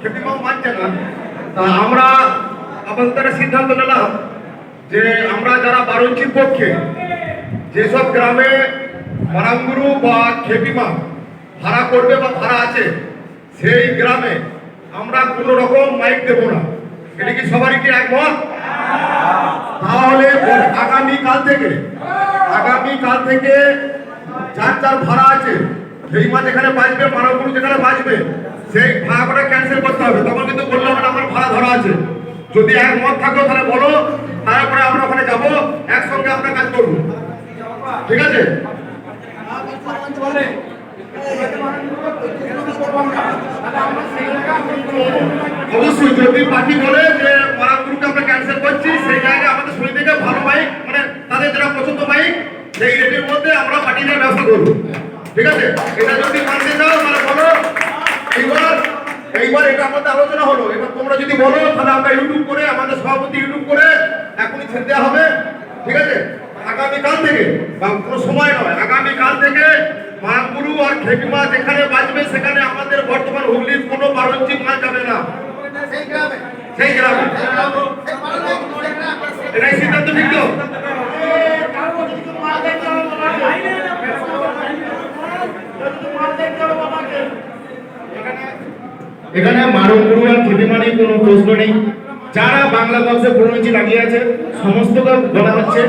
খেপিমাও মানছে না। তা আমরা আপাতত একটা সিদ্ধান্ত নিলাম যে আমরা যারা বারঞ্চির পক্ষে যেসব গ্রামে মারাঙ্গুরু বা খেপিমা ভাড়া করবে বা ভাড়া আছে, সেই গ্রামে আমরা কোনো রকম মাইক দেবো না। এটা কি সবারই কি একমত? তাহলে আগামী কাল থেকে আগামী কাল থেকে যার যার ভাড়া আছে মাছ যেখানে বাঁচবে মানবগুরু যেখানে বাঁচবে সেই ভাড়াটা ক্যান্সেল করতে হবে। তখন কিন্তু বললাম আমার ভাড়া ধরা আছে। যদি একমত থাকো, তাহলে বলো, তারপরে আমরা ওখানে যাব, একসঙ্গে আমরা কাজ করব। ঠিক আছে? অবশ্যই, যদি পার্টি বলে যে মারাপুরকে আমরা ক্যান্সেল করছি, সেই জায়গায় আমাদের সমিতিকে ভালো বাইক মানে তাদের যারা পছন্দ বাইক সেই রেটের মধ্যে আমরা পার্টির ব্যবস্থা করব। ঠিক আছে? এটা যদি এটা আমাদের আলোচনা হলো। এবার তোমরা যদি বলো তাহলে আমরা ইউটিউব করে আমাদের সভাপতি ইউটিউব করে এখনই ছেড়ে দেওয়া হবে। ঠিক আছে? আগামী কাল থেকে বা কোনো সময় নয় আগামী কাল থেকে মাগুরু আর খেপিমা যেখানে বাজবে সেখানে আমাদের বর্তমান হুগলির কোনো বারঞ্চি মাছ যাবে না। সেই গ্রামে। এটাই সিদ্ধান্ত ঠিক তো? এখানে মানব গুরু আর খেপিমানি কোনো প্রশ্ন নেই। যারা বাংলা বক্সে প্রণয়চি লাগিয়ে আছে, সমস্ত বলা হচ্ছে।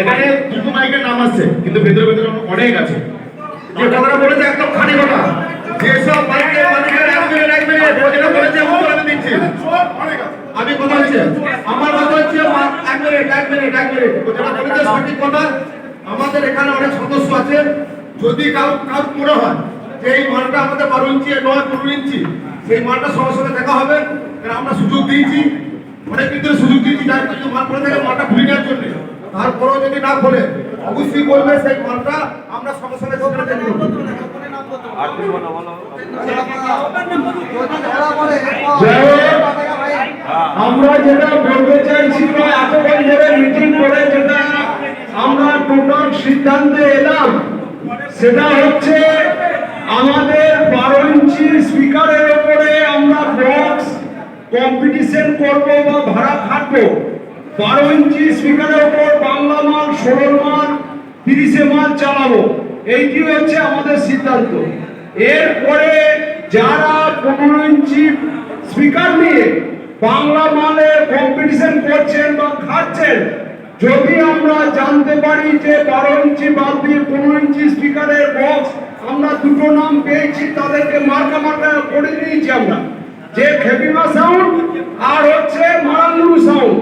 এখানে দুটো মাইকের নাম আসছে, কিন্তু ভেতরে ভেতরে অনেক আছে। যে কথাটা বলেছে একদম খালি কথা। যেসব বলেছে আমি কথা আমার হচ্ছে এক সঠিক কথা। আমাদের এখানে অনেক সদস্য আছে। যদি কাউ কাউ মনে হয়, যে এই মালটা আমাদের বারো ইঞ্চি নয় পনেরো ইঞ্চি। সেই মালটা সবার সঙ্গে দেখা হবে। কারণ আমরা সুযোগ দিয়েছি। অনেক কিন্তু সুযোগ দিয়েছি যার কিছু মাল করে থাকে মালটা খুলে নেওয়ার জন্য। তারপরেও যদি না খোলে অবশ্যই বলবে সেই মালটা আমরা সঙ্গে সঙ্গে আমরা যেটা বলতে চাইছি বা এতক্ষণ মিটিং করে যেটা আমরা টোটাল সিদ্ধান্তে এলাম সেটা হচ্ছে আমাদের বারো ইঞ্চি স্পিকারের কম্পিটিশন করব বা ভাড়া খাটবো, বারো ইঞ্চি স্পিকারের উপর বাংলা মাল, ষোলো মাল, তিরিশে মাল চালাবো। এইটি হচ্ছে আমাদের সিদ্ধান্ত? এরপরে যারা পনেরো ইঞ্চি স্পিকার নিয়ে বাংলা মালে কম্পিটিশন করছেন বা খাচ্ছেন যদি আমরা জানতে পারি যে বারো ইঞ্চি বাদ দিয়ে পনেরো ইঞ্চি স্পিকারের বক্স আমরা দুটো নাম পেয়েছি, তাদেরকে মার্কা মার্কা করে দিয়েছি আমরা। যে খেপিমা সাউন্ড আর হচ্ছে মারাঙ্গুরু সাউন্ড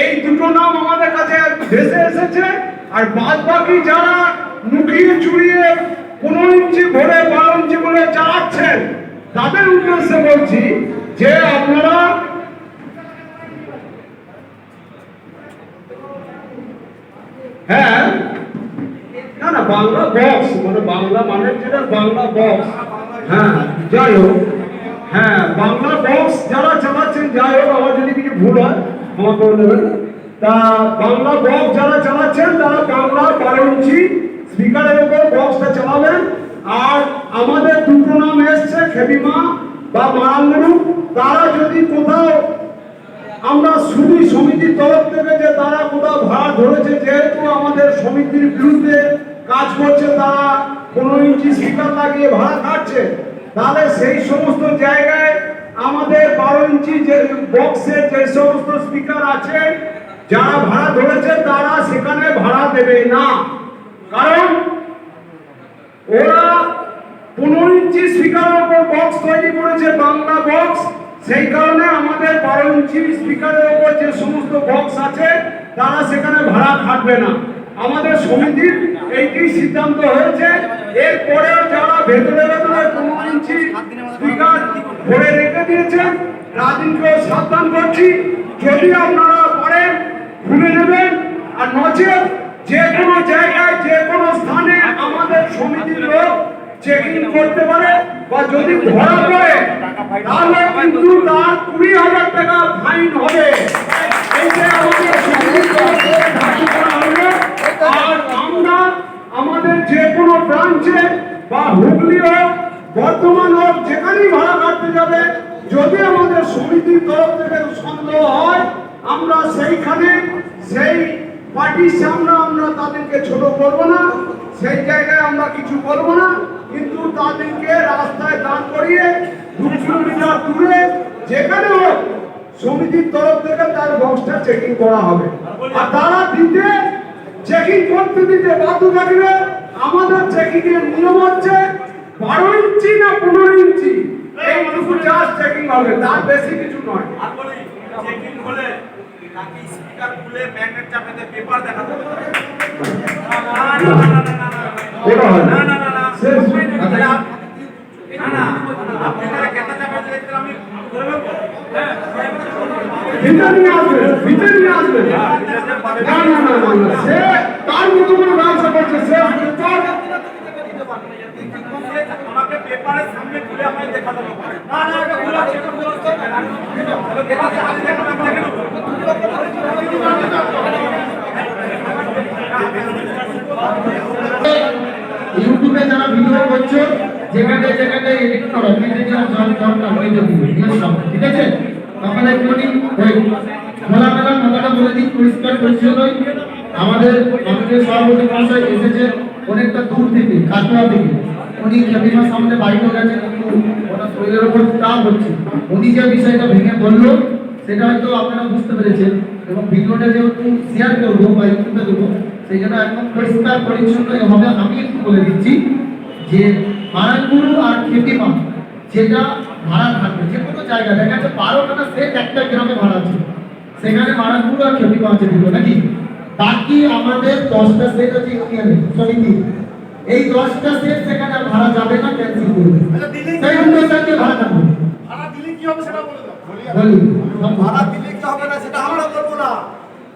এই দুটো নাম আমাদের কাছে ভেসে এসেছে। আর বাদ বাকি যারা লুকিয়ে চুরিয়ে পনেরো ইঞ্চি ভরে বারো ইঞ্চি বলে চালাচ্ছেন, তাদের উদ্দেশ্যে বলছি যে আপনারা হ্যাঁ না না, বাংলা বক্স মানে বাংলা মানে যেটা বাংলা বক্স হ্যাঁ যাই হোক। হ্যাঁ বাংলা বক্স যারা চালাচ্ছেন, যাই হোক, আমার যদি কিছু ভুল হয়, ক্ষমা করে দেবেন। তা বাংলা বক্স যারা চালাচ্ছেন, তারা বাংলা বারো ইঞ্চি স্পিকারের উপর বক্সটা চালাবেন। আর আমাদের দুটো নাম এসছে, খেবিমা বা মারাঙ্গুরু তারা যদি কোথাও আমরা শুধু সমিতির তরফ থেকে যে তারা কোথাও ভাড়া ধরেছে, যেহেতু আমাদের সমিতির বিরুদ্ধে কাজ করছে, তারা পনেরো ইঞ্চি স্পিকার লাগিয়ে ভাড়া কাটছে। তাহলে সেই সমস্ত জায়গায় আমাদের বারো ইঞ্চি যে বক্সের যে সমস্ত স্পিকার আছে, যারা ভাড়া ধরেছে তারা সেখানে ভাড়া দেবে না। কারণ ওরা পনেরো ইঞ্চি স্পিকারের উপর বক্স তৈরি করেছে, বাংলা বক্স। সেই কারণে আমাদের বারো ইঞ্চি স্পিকারের উপর যে সমস্ত বক্স আছে, তারা সেখানে ভাড়া খাটবে না। আমাদের সমিতির এইটি সিদ্ধান্ত হয়েছে, এরপরেও যারা ভেতরে ভেতরে ভরে রেখে দিয়েছেন, রাজনীতিকেও সাবধান করছি। যদি আপনারা পারেন খুলে নেবেন। আর নচেত যে কোনো জায়গায়, যে কোনো স্থানে আমাদের সমিতির লোক চেকিং করতে পারে বা যদি ধরা পড়ে, তাহলে কিন্তু তার কুড়ি হাজার টাকা ফাইন হবে। এইটা আমাদের সমিতির তরফ থেকে ধার্য করা হবে। আর আমরা আমাদের যে কোনো ব্রাঞ্চে বা হুগলি হোক বর্তমান হোক, যেখানেই ভাড়া কাটতে যাবে, যদি আমাদের সমিতির তরফ থেকে সন্দেহ হয়, আমরা সেইখানে সেই পার্টির সামনে আমরা তাদেরকে ছোট করব না, সেই জায়গায় আমরা কিছু করব না, কিন্তু তাদেরকে রাস্তায় দাঁড় করিয়ে দু কিলোমিটার দূরে যেখানে হোক সমিতির তরফ থেকে তার বক্সটা চেকিং করা হবে। আর তারা দিতে চেকিং করতে দিতে বাধ্য থাকবে আমাদের চেকিং এর নিয়ম হচ্ছে বারো ইঞ্চি না পনেরো ইঞ্চি এইটুকু জাস্ট চেকিং হবে তার বেশি কিছু নয় চেকিং হলে নাকি স্পিকার খুলে ম্যাগনেট চাপেতে পেপার দেখাতে হবে না না না না না না হয় না। না আপনি তাহলে কেতা চাপে দেখতে আমি ধরে হ্যাঁ ভিতরে আসবে ভিতরে আসবে। না না না না না সে তার মতো করে ব্যবসা করছে সে তার আমাকে পেপারের সামনে খুলে আমায় দেখাতে হবে। না না এটা খোলা আছে এটা খোলা আছে। দেখে নেব ইউটিউবে যারা ভিডিও করছ যেখানে যেখানে এডিট করো ভিডিও হয়ে যাবে। ঠিক আছে? তাহলে একটুখানি ওই খোলামেলা কথাটা বলে দিই, পরিষ্কার পরিচ্ছন্নই আমাদের আমাদের সভাপতি মহাশয় এসেছে অনেকটা দূর থেকে কাটোয়া থেকে। উনি খেপিমার সামনে বাড়িতে গেছেন কিন্তু ওনার শরীরের উপর চাপ হচ্ছে। উনি যে বিষয়টা ভেঙে বলল সেটা হয়তো আপনারা বুঝতে পেরেছেন এবং ভিডিওটা যেহেতু শেয়ার করব বা ইউটিউবে দেবো, সেই জন্য একদম পরিষ্কার পরিচ্ছন্ন হবে আমি একটু বলে দিচ্ছি যে মারানগুরু আর খেপিমা যেটা ভাড়া থাকবে, যে জায়গা। দেখা যাচ্ছে বারোখানা সেট একটা গ্রামে ভাড়া আছে। সেখানে মারানগুরু আর খেপিমা আছে দুটো নাকি? বাকি আমাদের দশটা সেট আছে ইউনিয়নে সমিতি এই দশটা সেট সেখানে আর ভাড়া যাবে না ক্যান্সেল করবে। সেই অনুসারে ভাড়া থাকবে ভাড়া দিলে কি হবে সেটা বলে দাও। বলি ভাড়া দিলে কি হবে না সেটা আমরা বলব না।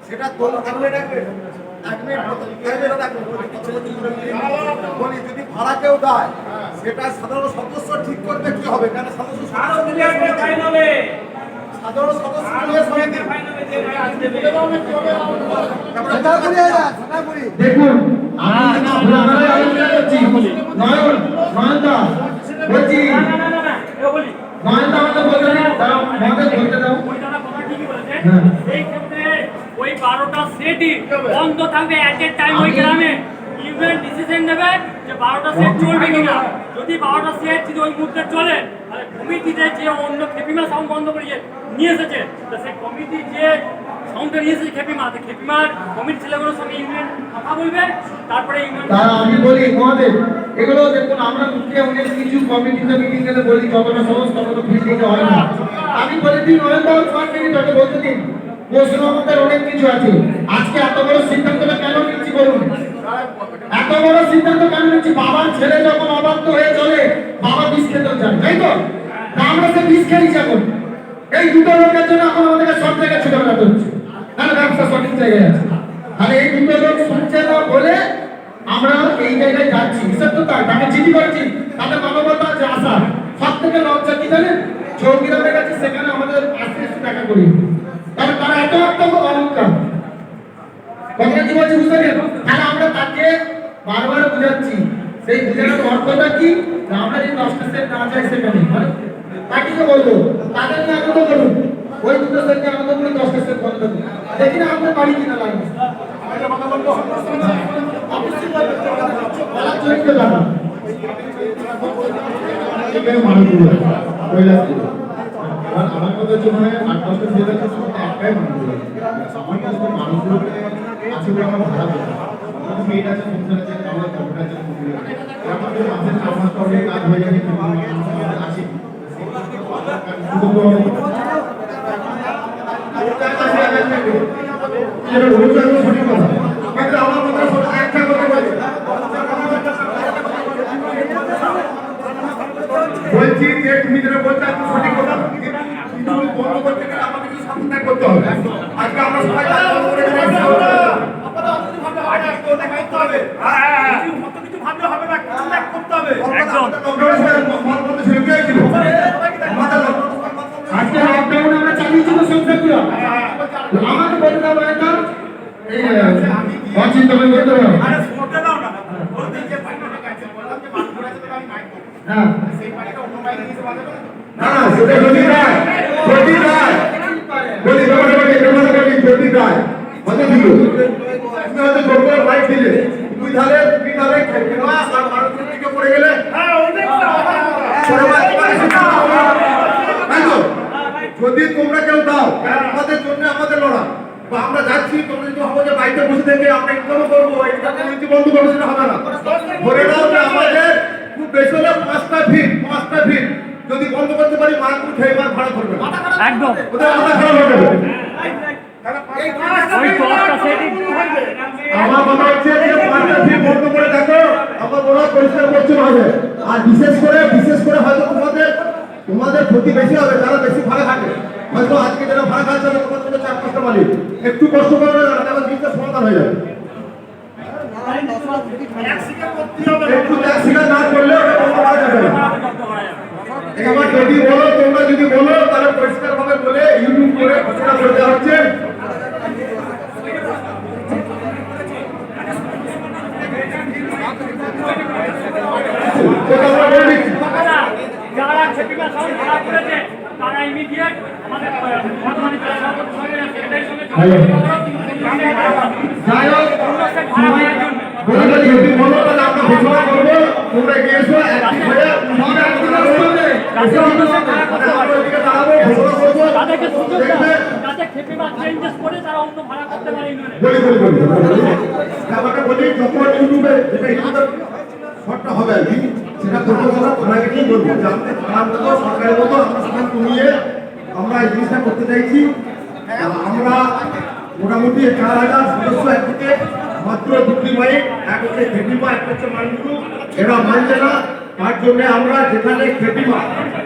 সেটা এক মিনিট এক মিনিট যদি ভাড়া কেউ দেয় সেটা সাধারণ সদস্য ঠিক করবে কি হবে কেন হবে সাধারণ সদস্য মিলিয়ে সমিতি ফাইন হবে যে ভাই আসবে তারপরে সেটা বলিয়ে যা সেটা বলি দেখুন আমি খোলামেলায় আলোচনা করছি নয়ন নয়নদা বলছি না না না না না এ বলি নয়নদা আমাকে বলতে দাও আমাকে বলতে দাও ওইটা না কথা ঠিকই বলেছে হ্যাঁ। এই ক্ষেত্রে ওই সেটই বন্ধ থাকবে এট এ টাইম ওই গ্রামে ইউনিয়ন ডিসিশন নেবে যে বারোটা সেট চলবে কিনা। যদি বারোটা সেট যদি ওই মুহূর্তে চলে তাহলে কমিটিতে যে অন্য খেপিমা সাউন্ড বন্ধ করিয়ে নিয়ে এসেছে তো সেই কমিটি যে সাউন্ডটা নিয়ে এসেছে খেপিমা তো খেপিমার কমিটি ছেলেগুলোর সঙ্গে ইউনিয়ন কথা বলবে তারপরে ইউনিয়ন আমি বলি মহাদেব এগুলো দেখুন আমরা মুখে অনেক কিছু কমিটিতে মিটিং এ বলি যতটা সহজ ততটা ফিল্ডিং হয় না। আমি বলে দিই নয়নদা পাঁচ মিনিট বলতে দিন। প্রশ্ন অনেক কিছু আছে। আজকে এত বড় সিদ্ধান্তটা কেন নিচ্ছি বলুন? এত বড় সিদ্ধান্ত কেন নিচ্ছি? বাবার ছেলে যখন অবাধ্য হয়ে চলে, বাবা বিষ খেতেও যায় তাই তো? আমরা সে বিষ খেয়েছি এখন এই দুটো লোকের জন্য এখন আমাদেরকে সব জায়গায় ছোট বেড়াতে হচ্ছে। ব্যবসা সঠিক জায়গায় আছে। তাহলে এই দুটো লোক শুনছে না বলে আমরা এই জায়গায় যাচ্ছি। হিসাব তো তাই, তাকে চিঠি করেছি। তাদের মানবতা আছে, আশা। সব থেকে লজ্জা কি জানেন? চৌকিদারে গেছে সেখানে আমাদের আস্তে দেখা করি। তারা এত একটা কথাটা কি বলছি বুঝতে তাহলে আমরা তাকে বারবার বুঝাচ্ছি। সেই বুঝানোর অর্থটা কি? আমরা যদি দশটা সেট না যাই সেখানে তাকে কি বলব, তাদের আনন্দ করুন। ওই দুটো দশটা দেখি না আমাদের বাড়ি কিনা লাগবে। বলার মানুষগুলো আছে, কৈলাসগুলো। এবার আমার কথা মানে আট তার মধ্যে একটাই মানুষগুলো আছে। আমার কাছে মানুষগুলোকে আছে বলে আমার ভালো লাগে না। মেয়েটা আছে, সংসার আছে, আমাদের কম্পিউটার আছে, কম্পিউটার আছে। এরকম করে কাজ হয়ে কিন্তু আমাদের আছে। শুধু হ্যাঁ সেই সেটা গলি রায় গলি রায় গলি রায় গলি রায় মানে দিল যাচ্ছি তোমরা যদি ভাবো যে বাড়িতে বসে থেকে আমরা ইনকামও করব এটা বন্ধ করব সেটা হবে না। ধরে নাও যে আমাদের খুব বেশি হলে পাঁচটা ফিট পাঁচটা ফিট। যদি বন্ধ করতে পারি খেয়ে মার ভাড়া করবে একদম। ওদের মাথা খারাপ হয়ে যাবে। ওই দশটা সেটই আমার মনে হচ্ছে যে পাঁচটা ফিট বন্ধ করে দেখো আমার মনে হয় পরিষ্কার পরিচ্ছন্ন হবে। আর বিশেষ করে বিশেষ করে হয়তো তোমাদের তোমাদের ক্ষতি বেশি হবে তারা বেশি ভাড়া থাকে হয়তো আজকে যারা ভাড়া খাচ্ছে না, তোমাদের মধ্যে চার পাঁচটা মালিক। একটু কষ্ট করে না তাহলে জিনিসটা সমাধান হয়ে যাবে। একটু ত্যাগ স্বীকার না করলে এবার যদি বলো তোমরা যদি বলো তাহলে পরিষ্কার ভাবে বলে ইউটিউব করে ঘোষণা করে হচ্ছে। যারা সাউন্ড খারাপ করেছে তারা ইমিডিয়েট আমাদের তাদেরকে সুযোগ চেঞ্জেস করে তারা অন্য ভাড়া করতে পারে ইউনিয়নে বলি বলি বলি বলি। বলি যখন ইউটিউবে যেটা ইউটিউবে শর্টটা হবে আমরা নিয়ে বলব? যে আমাদের সরকারের মতো, আমরা সবাই নিয়ে আমরা এই জিনিসটা করতে চাইছি। আমরা মোটামুটি চার হাজার সদস্য একদিকে মাত্র দুটি মাইক এক হচ্ছে খেটিমা এক হচ্ছে মানগুরু এরা মানছে না, তার জন্য আমরা যেখানে খেটিমা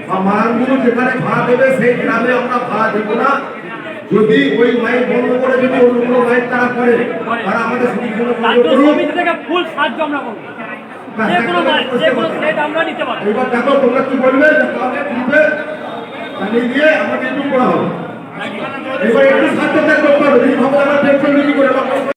বা মানগুরু যেখানে ভাড়া দেবে, সেই গ্রামে আমরা ভাড়া দেবো না। যদি ওই মাইক বন্ধ করে, যদি অন্য কোনো মাইক তারা করে, তারা আমাদের থেকে ফুল সাহায্য আমরা করব। যে কোনো যে কোনো সেট আমরা নিতে পারব। এবার দেখো তোমরা কি বলবে কাউকে দিবে জানিয়ে দিয়ে আমাকে একটু করা হবে এবার একটু সাথে করতে হবে এই ভাবো আমরা টেনশন করে